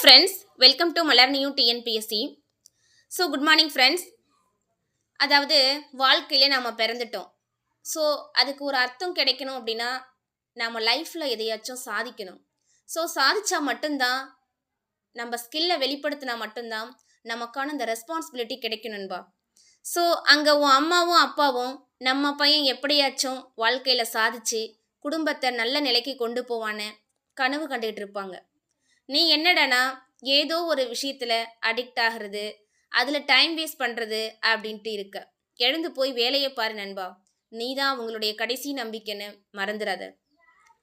Friends welcome to Malar new TNPSC so good morning friends அதாவது வாழ்க்கையிலே நாம் பிறந்துட்டோம். So அதுக்கு ஒரு அர்த்தம் கிடைக்கணும் அப்படின்னா நம்ம லைஃப்பில் எதையாச்சும் சாதிக்கணும். ஸோ சாதிச்சா மட்டும்தான் நம்ம ஸ்கில்லை வெளிப்படுத்தினா மட்டும்தான் நமக்கான இந்த ரெஸ்பான்சிபிலிட்டி கிடைக்கணும்பா ஸோ அங்கே உன் அம்மாவும் அப்பாவும் நம்ம பையன் எப்படியாச்சும் வாழ்க்கையில் சாதிச்சு குடும்பத்தை நல்ல நிலைக்கு கொண்டு போவான்னு கனவு கண்டுகிட்டு இருப்பாங்க. நீ என்னடானா? ஏதோ ஒரு விஷயத்தில் அடிக்ட் ஆகிறது அதில் டைம் வேஸ்ட் பண்ணுறது அப்படின்ட்டு இருக்க. எழுந்து போய் வேலையை பாரு நண்பா. நீ தான் அவங்களுடைய கடைசி நம்பிக்கைன்னு மறந்துடாத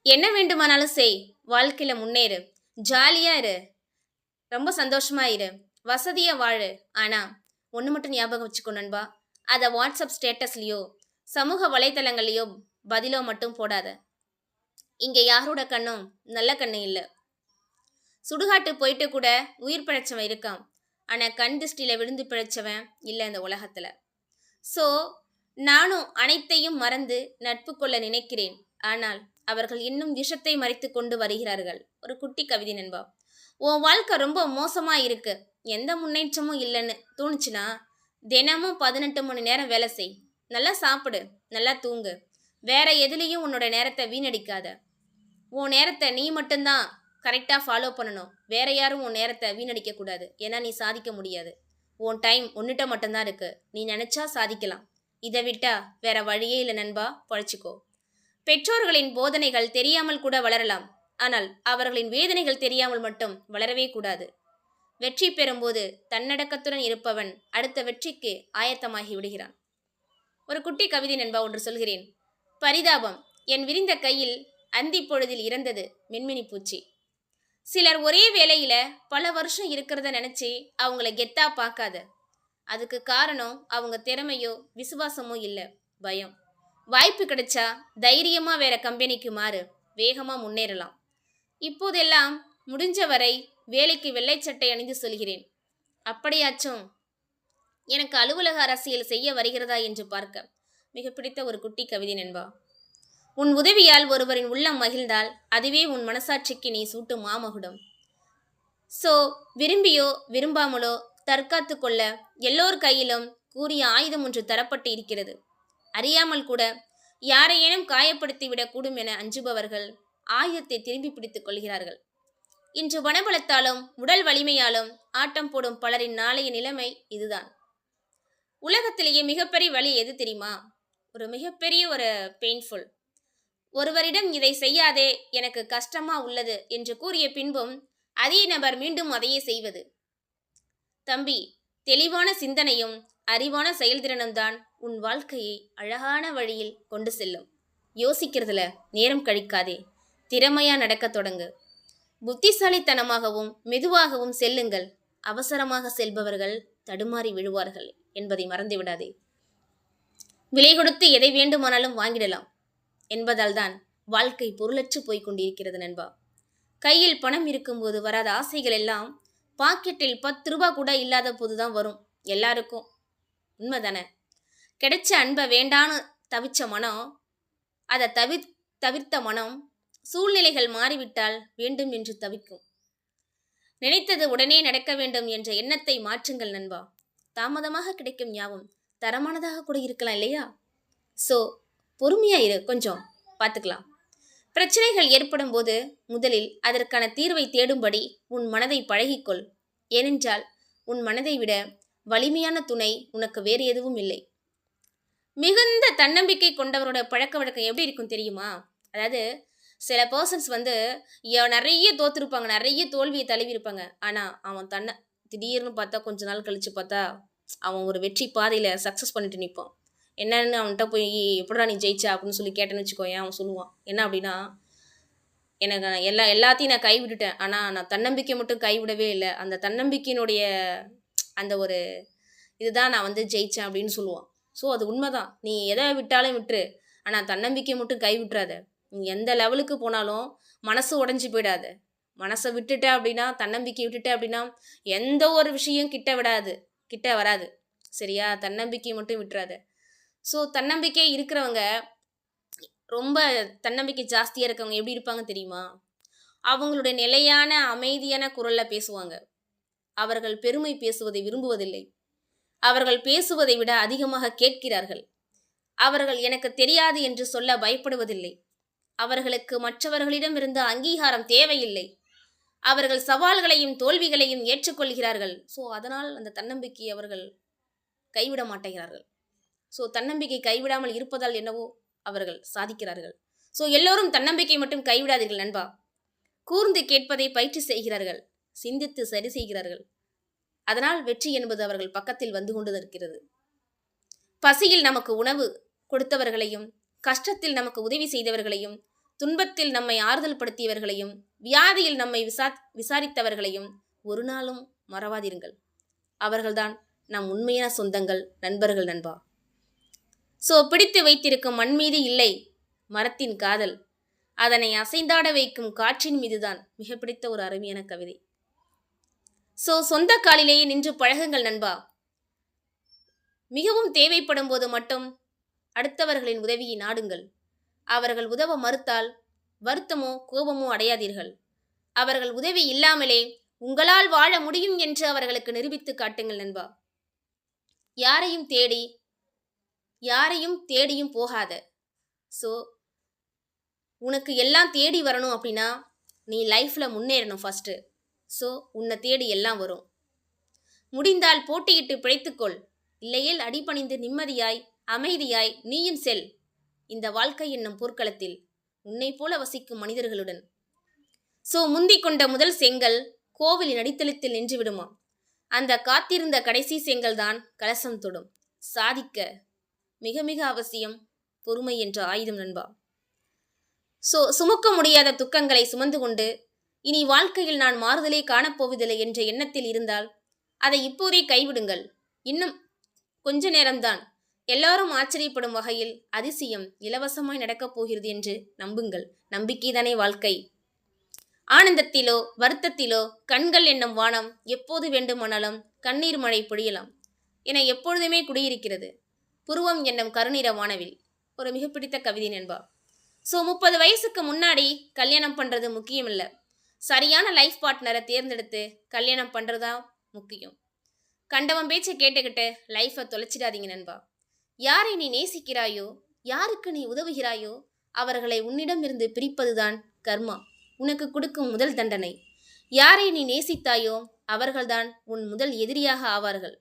என்ன வேண்டுமானாலும் செய். வாழ்க்கையில் முன்னேறு. ஜாலியாக இரு. ரொம்ப சந்தோஷமாக இரு. வசதியாக வாழு. ஆனால் ஒன்று மட்டும் ஞாபகம் வச்சுக்கோ நண்பா. அதை வாட்ஸ்அப் ஸ்டேட்டஸ்லேயோ சமூக வலைத்தளங்களையோ பதிலோ மட்டும் போடாத. இங்கே யாரோட கண்ணும் நல்ல கண்ணு இல்லை. சுடுகாட்டு போயிட்டு கூட உயிர் பிழைச்சவன் இருக்கான். ஆனால் கண் திருஷ்டியில் விழுந்து பிழைச்சவன் இல்லை இந்த உலகத்தில். ஸோ நானும் அனைத்தையும் மறந்து நட்பு கொள்ள நினைக்கிறேன். ஆனால் அவர்கள் இன்னும் விஷத்தை மறைத்து கொண்டு வருகிறார்கள். ஒரு குட்டி கவிதை நண்பா. உன் வாழ்க்கை ரொம்ப மோசமாக இருக்கு. எந்த முன்னேற்றமும் இல்லைன்னு தோணுச்சுன்னா தினமும் பதினெட்டு மணி நேரம் வேலை செய். நல்லா சாப்பிடு. நல்லா தூங்கு. வேற எதுலேயும் உன்னோட நேரத்தை வீணடிக்காத. உன் நேரத்தை நீ மட்டும்தான் கரெக்டாக ஃபாலோ பண்ணணும். வேற யாரும் உன் நேரத்தை வீணடிக்க கூடாது ஏன்னா நீ சாதிக்க முடியாது. உன் டைம் ஒன்றுட்ட மட்டும்தான் இருக்கு. நீ நினச்சா சாதிக்கலாம். இதை விட்டா வேற வழியே இல்லை நண்பா. பழச்சிக்கோ. பெற்றோர்களின் போதனைகள் தெரியாமல் கூட வளரலாம். ஆனால் அவர்களின் வேதனைகள் தெரியாமல் மட்டும் வளரவே கூடாது. வெற்றி பெறும்போது தன்னடக்கத்துடன் இருப்பவன் அடுத்த வெற்றிக்கு ஆயத்தமாகி விடுகிறான். ஒரு குட்டி கவிதை நண்பா ஒன்று சொல்கிறேன். பரிதாபம். என் விரிந்த கையில் அந்தி பொழுதில் இறந்தது மின்மினி பூச்சி. சிலர் ஒரே வேலையில பல வருஷம் இருக்கிறத நினைச்சு அவங்கள கெத்தா பார்க்காத. அதுக்கு காரணம் அவங்க திறமையோ விசுவாசமோ இல்லை. பயம். வாய்ப்பு கிடைச்சா தைரியமா வேற கம்பெனிக்கு மாறு. வேகமா முன்னேறலாம். இப்போதெல்லாம் முடிஞ்ச வரை வேலைக்கு வெள்ளை சட்டை அணிந்து சொல்கிறேன். அப்படியாச்சும் எனக்கு அலுவலக அரசியல் செய்ய வருகிறதா என்று பார்க்க. மிக பிடித்த ஒரு குட்டி கவிதை நண்பா. உன் உதவியால் ஒருவரின் உள்ளம் மகிழ்ந்தால் அதுவே உன் மனசாட்சிக்கு நீ சூட்டும் மாமகுடம். ஸோ விரும்பியோ விரும்பாமலோ தற்காத்து கொள்ள எல்லோர் கையிலும் கூறிய ஆயுதம் ஒன்று தரப்பட்டு இருக்கிறது. அறியாமல் கூட யாரையேனும் காயப்படுத்தி விடக்கூடும் என அஞ்சுபவர்கள் ஆயுதத்தை திரும்பி பிடித்துக் கொள்கிறார்கள். இன்று வனபலத்தாலும் உடல் வலிமையாலும் ஆட்டம் போடும் பலரின் நாளைய நிலைமை இதுதான். உலகத்திலேயே மிகப்பெரிய வழி எது தெரியுமா? ஒரு மிகப்பெரிய ஒரு பெயின்ஃபுல் ஒருவரிடம் இதை செய்யாதே எனக்கு கஷ்டமா உள்ளது என்று கூறிய பின்பும் அதே நபர் மீண்டும் அதையே செய்வது. தம்பி தெளிவான சிந்தனையும் அறிவான செயல்திறனும் தான் உன் வாழ்க்கையை அழகான வழியில் கொண்டு செல்லும். யோசிக்கிறதுல நேரம் கழிக்காதே. திறமையா நடக்கத் தொடங்கு. புத்திசாலித்தனமாகவும் மெதுவாகவும் செல்லுங்கள். அவசரமாக செல்பவர்கள் தடுமாறி விழுவார்கள் என்பதை மறந்துவிடாதே. விலை கொடுத்து எதை வேண்டுமானாலும் வாங்கிடலாம். என்பதால் தான் வாழ்க்கை பொருளற்று போய்க் கொண்டிருக்கிறது நண்பா. கையில் பணம் இருக்கும்போது வராத ஆசைகள் எல்லாம் பாக்கெட்டில் பத்து ரூபா கூட இல்லாத போதுதான் வரும் எல்லாருக்கும். உண்மைதானே? கிடைச்ச அன்பை வேண்டான்னு தவிச்ச மனம் அதை தவி தவிர்த்த மனம் சூழ்நிலைகள் மாறிவிட்டால் வேண்டும் என்று தவிக்கும். நினைத்தது உடனே நடக்க வேண்டும் என்ற எண்ணத்தை மாற்றுங்கள் நண்பா. தாமதமாக கிடைக்கும் ஞாபகம் தரமானதாக கூட இருக்கலாம் இல்லையா? ஸோ பொறுமையாக இரு கொஞ்சம். பார்த்துக்கலாம் பிரச்சனைகள் ஏற்படும் போது முதலில் அதற்கான தீர்வை தேடும்படி உன் மனதை பழகிக்கொள். ஏனென்றால் உன் மனதை விட வலிமையான துணை உனக்கு வேறு எதுவும் இல்லை. மிகுந்த தன்னம்பிக்கை கொண்டவரோட பழக்க வழக்கம் எப்படி இருக்கும் தெரியுமா? அதாவது சில பர்சன்ஸ் வந்து நிறைய தோத்துருப்பாங்க நிறைய தோல்வியை தழுவி இருப்பாங்க ஆனால் அவன் தன்னை திடீர்னு பார்த்தா கொஞ்ச நாள் கழித்து பார்த்தா அவன் ஒரு வெற்றி பாதையில் சக்ஸஸ் பண்ணிட்டு நிற்பான் என்னன்னு அவன்கிட்ட போய் எப்படா நீ ஜெயிச்சா? அப்படின்னு சொல்லி கேட்டேன்னு வச்சுக்கோயேன் அவன் சொல்லுவான். என்ன அப்படின்னா எனக்கு எல்லா எல்லாத்தையும் நான் கைவிட்டுட்டேன். ஆனால் நான் தன்னம்பிக்கை மட்டும் கைவிடவே இல்லை. அந்த தன்னம்பிக்கையினுடைய அந்த ஒரு இதுதான் நான் வந்து ஜெயித்தேன் அப்படின்னு சொல்லுவான். ஸோ அது உண்மைதான். நீ எதை விட்டாலும் விட்டுரு. ஆனால் தன்னம்பிக்கை மட்டும் கைவிட்டுறாத. நீ எந்த லெவலுக்கு போனாலும் மனசு உடஞ்சி போயிடாது. மனசை விட்டுட்ட அப்படின்னா தன்னம்பிக்கை விட்டுட்ட அப்படின்னா எந்த ஒரு விஷயம் கிட்ட விடாது. கிட்ட வராது. சரியா? தன்னம்பிக்கை மட்டும் விட்டுறாத. ஸோ தன்னம்பிக்கை இருக்கிறவங்க ரொம்ப தன்னம்பிக்கை ஜாஸ்தியாக இருக்கவங்க எப்படி இருப்பாங்க தெரியுமா? அவங்களுடைய நிலையான அமைதியான குரலில் பேசுவாங்க. அவர்கள் பெருமை பேசுவதை விரும்புவதில்லை. அவர்கள் பேசுவதை விட அதிகமாக கேட்கிறார்கள். அவர்கள் எனக்கு தெரியாது என்று சொல்ல பயப்படுவதில்லை. அவர்களுக்கு மற்றவர்களிடமிருந்து அங்கீகாரம் தேவையில்லை. அவர்கள் சவால்களையும் தோல்விகளையும் ஏற்றுக்கொள்கிறார்கள். ஸோ அதனால் அந்த தன்னம்பிக்கையை அவர்கள் கைவிட மாட்டேங்கிறார்கள். ஸோ தன்னம்பிக்கை கைவிடாமல் இருப்பதால் என்னவோ அவர்கள் சாதிக்கிறார்கள். ஸோ எல்லோரும் தன்னம்பிக்கை மட்டும் கைவிடாதீர்கள் நண்பா. கூர்ந்து கேட்பதை பயிற்சி செய்கிறார்கள் சிந்தித்து சரி செய்கிறார்கள். அதனால் வெற்றி என்பது அவர்கள் பக்கத்தில் வந்து கொண்டு இருக்கிறது பசியில் நமக்கு உணவு கொடுத்தவர்களையும் கஷ்டத்தில் நமக்கு உதவி செய்தவர்களையும் துன்பத்தில் நம்மை ஆறுதல் படுத்தியவர்களையும் வியாதியில் நம்மை விசா விசாரித்தவர்களையும் ஒரு நாளும் மறவாதிருங்கள். அவர்கள்தான் நம் உண்மையான சொந்தங்கள் நண்பர்கள் நண்பா. சோ பிடித்து வைத்திருக்கும் மண் மீது இல்லை. மரத்தின் காதல். அதனை அசைந்தாட வைக்கும் காற்றின் மீதுதான் மிக பிடித்த ஒரு அருமையான கவிதை. சோ சொந்த காலிலேயே நின்று பழகுங்கள் நண்பா. மிகவும் தேவைப்படும் போது மட்டும் அடுத்தவர்களின் உதவியை நாடுங்கள். அவர்கள் உதவ மறுத்தால் வருத்தமோ கோபமோ அடையாதீர்கள். அவர்கள் உதவி இல்லாமலே உங்களால் வாழ முடியும் என்று அவர்களுக்கு நிரூபித்து காட்டுங்கள் நண்பா. யாரையும் தேடி யாரையும் தேடியும் போகாத. ஸோ உனக்கு எல்லாம் தேடி வரணும் அப்படின்னா நீ லைஃப்பில் முன்னேறணும் ஃபஸ்ட்டு ஸோ உன்னை தேடி எல்லாம் வரும். முடிந்தால் போட்டியிட்டு பிழைத்துக்கொள். இல்லையேல் அடிபணிந்து நிம்மதியாய் அமைதியாய் நீயும் செல். இந்த வாழ்க்கை என்னும் போர்க்களத்தில் உன்னை போல வசிக்கும் மனிதர்களுடன். சோ முந்தி கொண்ட முதல் செங்கல் கோவிலின் அடித்தளத்தில் நின்று விடுமா அந்த காத்திருந்த கடைசி செங்கல் தான் கலசம் தொடும். சாதிக்க மிக மிக அவசியம் பொறுமை என்ற ஆயுதம் நண்பா. சோ சுமக்க முடியாத துக்கங்களை சுமந்து கொண்டு இனி வாழ்க்கையில் நான் மாறுதலே காணப்போவதில்லை என்ற எண்ணத்தில் இருந்தால் அதை இப்போதே கைவிடுங்கள். இன்னும் கொஞ்ச நேரம்தான். எல்லாரும் ஆச்சரியப்படும் வகையில் அதிசயம் இலவசமாய் நடக்கப் போகிறது என்று நம்புங்கள். நம்பிக்கைதானே வாழ்க்கை. ஆனந்தத்திலோ வருத்தத்திலோ கண்கள் என்னும் வானம் எப்போது வேண்டுமானாலும் கண்ணீர் மழை பொழியலாம். என எப்பொழுதுமே குடியிருக்கிறது. புருவம் என்னும் கருநிற வானவில் ஒரு மிக பிடித்த கவிதை நண்பா. ஸோ முப்பது வயசுக்கு முன்னாடி கல்யாணம் பண்ணுறது முக்கியம் இல்லை சரியான லைஃப் பார்ட்னரை தேர்ந்தெடுத்து கல்யாணம் பண்ணுறதா முக்கியம். கண்டவன் பேச்சை கேட்டுக்கிட்டு லைஃப்பை தொலைச்சிடாதீங்க நண்பா. யாரை நீ நேசிக்கிறாயோ யாருக்கு நீ உதவுகிறாயோ அவர்களை உன்னிடமிருந்து பிரிப்பதுதான் கர்மா. உனக்கு கொடுக்கும் முதல் தண்டனை. யாரை நீ நேசித்தாயோ அவர்கள்தான் உன் முதல் எதிரியாக ஆவார்கள்.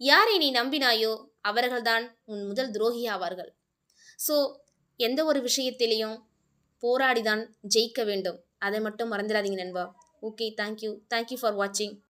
யாரை நீ நம்பினாயோ அவர்கள்தான் உன் முதல் துரோகி ஆவார்கள் ஸோ எந்த ஒரு விஷயத்திலையும் போராடிதான் ஜெயிக்க வேண்டும். அதை மட்டும் மறந்துடாதீங்க நண்பா. ஓகே தேங்க்யூ தேங்க்யூ ஃபார் வாட்சிங்